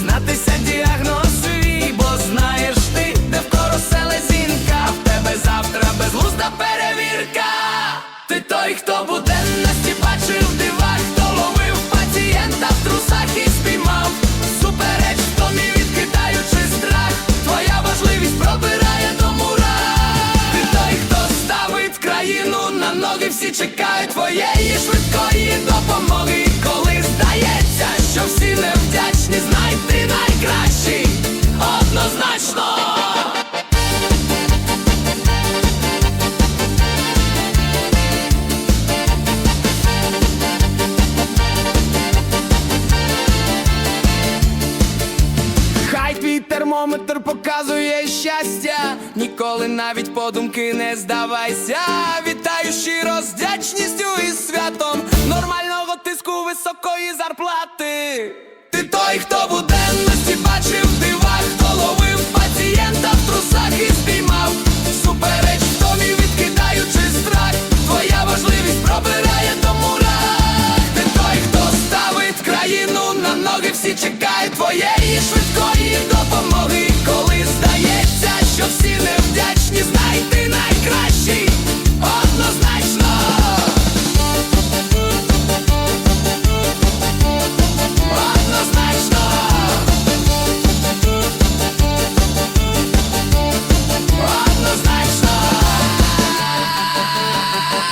дізнатися діагнозу, свій бо знаєш ти, де в вкоро селезінка, в тебе завтра безглузда перевірка. Ти той, хто буде буденності бачив дива, хто ловив пацієнта в трусах і спіймав. Супереч, томі відкидаючи страх, твоя важливість пробирає до мура. Ти той, хто ставить країну на ноги всі чекають. Термометр показує щастя. Ніколи навіть подумки не здавайся. Вітаю щиро з вдячністю і святом нормального тиску високої зарплати. Ти той, хто в なんだ?